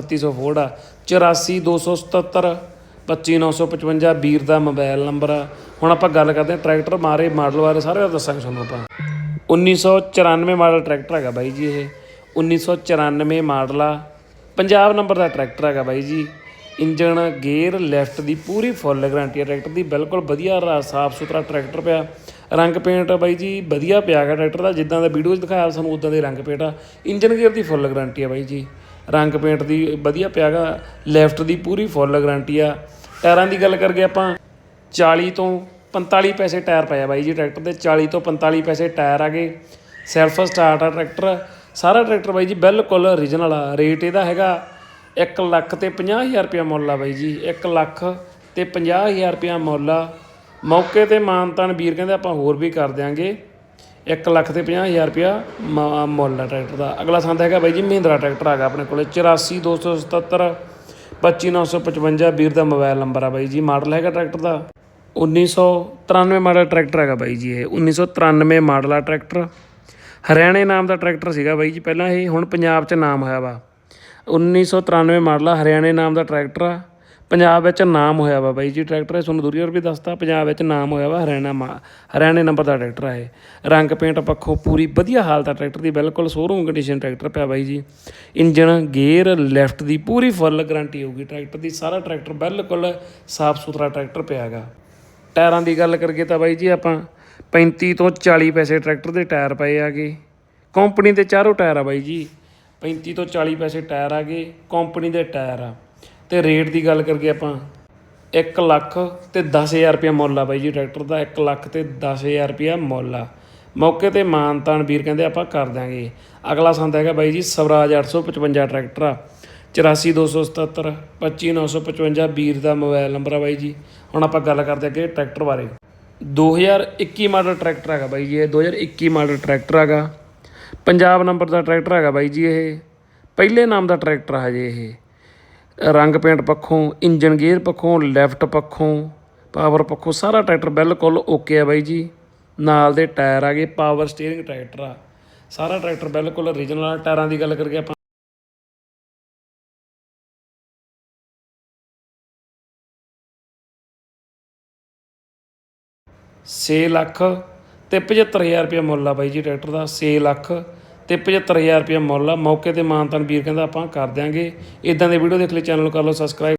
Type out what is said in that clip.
3700 Ford ਆ। 84277 25955 ਵੀਰ ਦਾ mobile number ਆ। ਹੁਣ ਆਪਾਂ ਗੱਲ ਕਰਦੇ ਹਾਂ ਟਰੈਕਟਰ ਮਾਰੇ ਮਾਡਲ ਬਾਰੇ ਸਾਰੇ ਦੱਸਾਂਗੇ ਤੁਹਾਨੂੰ ਆਪਾਂ। 1994 ਮਾਡਲ ਟਰੈਕਟਰ ਹੈਗਾ ਬਾਈ ਜੀ ਇਹ। 1994 ਮਾਡਲ ਆ। ਪੰਜਾਬ ਨੰਬਰ ਦਾ ਟਰੈਕਟਰ ਹੈਗਾ ਬਾਈ ਜੀ। ਇੰਜਨ ਗੇਅਰ, ਲੈਫਟ ਦੀ ਪੂਰੀ ਫੁੱਲ ਗਾਰੰਟੀ ਹੈ ਟਰੈਕਟਰ ਦੀ ਬਿਲਕੁਲ ਵਧੀਆ ਰਾ- ਸਾਫ਼ ਸੁਥਰਾ ਟਰੈਕਟਰ ਪਿਆ। ਰੰਗ ਪੇਂਟ ਬਾਈ ਜੀ ਵਧੀਆ ਪਿਆ ਗਾ ਟਰੈਕਟਰ ਦਾ। ਜਿੱਦਾਂ ਦਾ ਵੀਡੀਓ 'ਚ ਦਿਖਾਇਆ, ਸਾਨੂੰ ਉਦਾਂ ਦੇ ਰੰਗ ਪੇਂਟ ਆ। ਇੰਜਨ ਗੇਅਰ ਦੀ ਫੁੱਲ ਗਾਰੰਟੀ ਆ ਬਾਈ ਜੀ। ਰੰਗ ਪੇਂਟ ਦੀ ਵਧੀਆ ਪਿਆ ਗਾ ਲੈਫਟ ਦੀ ਪੂਰੀ ਫੁੱਲ ਗਾਰੰਟੀ ਆ। ਟਾਇਰਾਂ ਦੀ ਗੱਲ ਕਰਗੇ ਆਪਾਂ 40 ਤੋਂ 45 ਪੈਸੇ ਟਾਇਰ ਪਏ ਬਾਈ ਜੀ ਟਰੈਕਟਰ ਦੇ 40 ਤੋਂ 45 ਪੈਸੇ ਟਾਇਰ ਆ ਗਏ। ਸੈਲਫ ਸਟਾਰਟ ਆ ਟਰੈਕਟਰ ਸਾਰਾ ਟਰੈਕਟਰ ਬਾਈ ਜੀ ਬਿਲਕੁਲ ਓਰੀਜਨਲ ਆ। ਰੇਟ ਇਹਦਾ ਹੈਗਾ 1 ਲੱਖ ਤੇ 50000 ਰੁਪਇਆ ਮੁੱਲ ਆ ਬਾਈ ਜੀ। 1 ਲੱਖ ਤੇ 50000 ਰੁਪਇਆ ਮੁੱਲ ਆ। ਮੌਕੇ ਤੇ ਮਾਨਤਾਨ ਵੀਰ ਕਹਿੰਦੇ ਆਪਾਂ ਹੋਰ ਵੀ ਕਰ ਦਿਆਂਗੇ। 1 ਲੱਖ ਤੇ 50000 ਰੁਪਇਆ ਮ- ਮੁੱਲ ਆ ਟਰੈਕਟਰ ਦਾ। ਅਗਲਾ ਸੰਦ ਹੈਗਾ ਬਾਈ ਜੀ ਮਹਿੰਦਰਾ ਟਰੈਕਟਰ ਹੈਗਾ ਆਪਣੇ ਕੋਲੇ। 84277 25955 ਵੀਰ ਦਾ ਮੋਬਾਈਲ ਨੰਬਰ ਆ ਬਾਈ ਜੀ। ਮਾਡਲ ਹੈਗਾ ਟਰੈਕਟਰ ਦਾ। 1993 ਮਾਡਲ ਟਰੈਕਟਰ ਹੈਗਾ ਬਾਈ ਜੀ ਇਹ। 1993 ਮਾਡਲ ਆ ਟਰੈਕਟਰ। ਹਰਿਆਣੇ ਨਾਮ ਦਾ ਟਰੈਕਟਰ ਸੀਗਾ ਬਾਈ ਜੀ। ਪਹਿਲਾਂ ਇਹ ਹੁਣ ਪੰਜਾਬ 'ਚ ਨਾਮ ਹੋਇਆ ਵਾ। 1993 ਮਾਡਲ ਆ, ਹਰਿਆਣੇ ਨਾਮ ਦਾ ਟਰੈਕਟਰ ਆ। ਪੰਜਾਬ ਵਿੱਚ ਨਾਮ ਹੋਇਆ ਵਾ ਬਾਈ ਜੀ ਟਰੈਕਟਰ ਇਹ ਤੁਹਾਨੂੰ ਦੂਰੀ ਹੋਰ ਵੀ ਦੱਸਤਾ, ਪੰਜਾਬ ਵਿੱਚ ਨਾਮ ਹੋਇਆ ਵਾ ਹਰਿਆਣਾ ਮਾ- ਹਰਿਆਣੇ ਨੰਬਰ ਦਾ ਟਰੈਕਟਰ ਆ ਇਹ। ਰੰਗ ਪੇਂਟ ਪੱਖੋਂ ਪੂਰੀ ਵਧੀਆ ਹਾਲਤ ਆ ਟਰੈਕਟਰ ਦੀ, ਬਿਲਕੁਲ ਸ਼ੋਰੂਮ ਕੰਡੀਸ਼ਨ ਟਰੈਕਟਰ ਪਿਆ ਬਾਈ ਜੀ। ਇੰਜਨ ਗੇਅਰ ਲੈਫਟ ਦੀ ਪੂਰੀ ਫੁੱਲ ਗਾਰੰਟੀ ਹੋਊਗੀ ਟਰੈਕਟਰ ਦੀ ਸਾਰਾ ਟਰੈਕਟਰ ਬਿਲਕੁਲ ਸਾਫ਼ ਸੁਥਰਾ ਟਰੈਕਟਰ ਪਿਆ ਹੈਗਾ। ਟਾਇਰਾਂ ਦੀ ਗੱਲ ਕਰੀਏ ਤਾਂ ਬਾਈ ਜੀ ਆਪਾਂ 35 ਤੋਂ 40 ਪੈਸੇ ਟਰੈਕਟਰ ਦੇ ਟਾਇਰ ਪਏ ਆਗੇ ਕੰਪਨੀ ਦੇ ਚਾਰੋਂ ਟਾਇਰ ਆ ਬਾਈ ਜੀ 35 ਤੋਂ 40 ਪੈਸੇ ਟਾਇਰ ਆਗੇ ਕੰਪਨੀ ਦੇ ਟਾਇਰ ਆ। ਤੇ ਰੇਟ ਦੀ ਗੱਲ ਕਰੀਏ ਆਪਾਂ 1 ਲੱਖ ਤੇ 10000 ਰੁਪਏ ਮੁੱਲ ਆ ਬਾਈ ਜੀ ਟਰੈਕਟਰ ਦਾ 1 ਲੱਖ ਤੇ 10000 ਰੁਪਏ ਮੁੱਲ ਆ। ਮੌਕੇ ਤੇ ਮਾਨਤਾਨ ਵੀਰ ਕਹਿੰਦੇ ਆਪਾਂ ਕਰ ਦਾਂਗੇ ਅਗਲਾ ਸੰਦ ਹੈਗਾ ਬਾਈ ਜੀ ਸਵਰਾਜ 855 ਟਰੈਕਟਰ ਆ। 84277 25955 ਵੀਰ ਦਾ ਮੋਬਾਈਲ ਨੰਬਰ ਆ ਬਾਈ ਜੀ। ਹੁਣ ਆਪਾਂ ਗੱਲ ਕਰਦੇ ਅੱਗੇ ਟਰੈਕਟਰ ਬਾਰੇ। 2021 ਮਾਡਲ ਟਰੈਕਟਰ ਹੈਗਾ ਬਾਈ ਜੀ ਇਹ 2021 ਮਾਡਲ ਟਰੈਕਟਰ ਹੈਗਾ। ਪੰਜਾਬ ਨੰਬਰ ਦਾ ਟਰੈਕਟਰ ਹੈਗਾ ਬਾਈ ਜੀ ਇਹ। ਪਹਿਲੇ ਨਾਮ ਦਾ ਟਰੈਕਟਰ ਆ ਹਜੇ ਇਹ। ਰੰਗ ਪੇਂਟ ਪੱਖੋਂ ਇੰਜਨ ਗੇਅਰ ਪੱਖੋਂ, ਲੈਫਟ ਪੱਖੋਂ, ਪਾਵਰ ਪੱਖੋਂ, ਸਾਰਾ ਟਰੈਕਟਰ ਬਿਲਕੁਲ ਓਕੇ ਆ ਬਾਈ ਜੀ। ਨਾਲ ਦੇ ਟਾਇਰ ਆ ਗਏ, ਪਾਵਰ ਸਟੀਅਰਿੰਗ ਟਰੈਕਟਰ ਆ। ਸਾਰਾ ਟਰੈਕਟਰ ਬਿਲਕੁਲ ਓਰੀਜਨਲ ਟਾਇਰਾਂ ਦੀ ਗੱਲ ਕਰਕੇ ਆਪਾਂ ਛੇ ਲੱਖ ਤੇ 75000 ਰੁਪਏ ਮੁੱਲ ਆ ਬਾਈ ਜੀ ਟਰੈਕਟਰ ਦਾ 6 ਲੱਖ ਤੇ 75000 ਰੁਪਏ ਮੁੱਲ ਆ। ਮੌਕੇ ਤੇ ਮਾਨਤਾਨ ਵੀਰ ਕਹਿੰਦਾ ਆਪਾਂ ਕਰ ਦਿਆਂਗੇ। ਇਦਾਂ ਦੇ ਵੀਡੀਓ ਦੇਖ ਲਈ, ਚੈਨਲ ਨੂੰ ਕਰ ਲਓ ਸਬਸਕ੍ਰਾਈਬ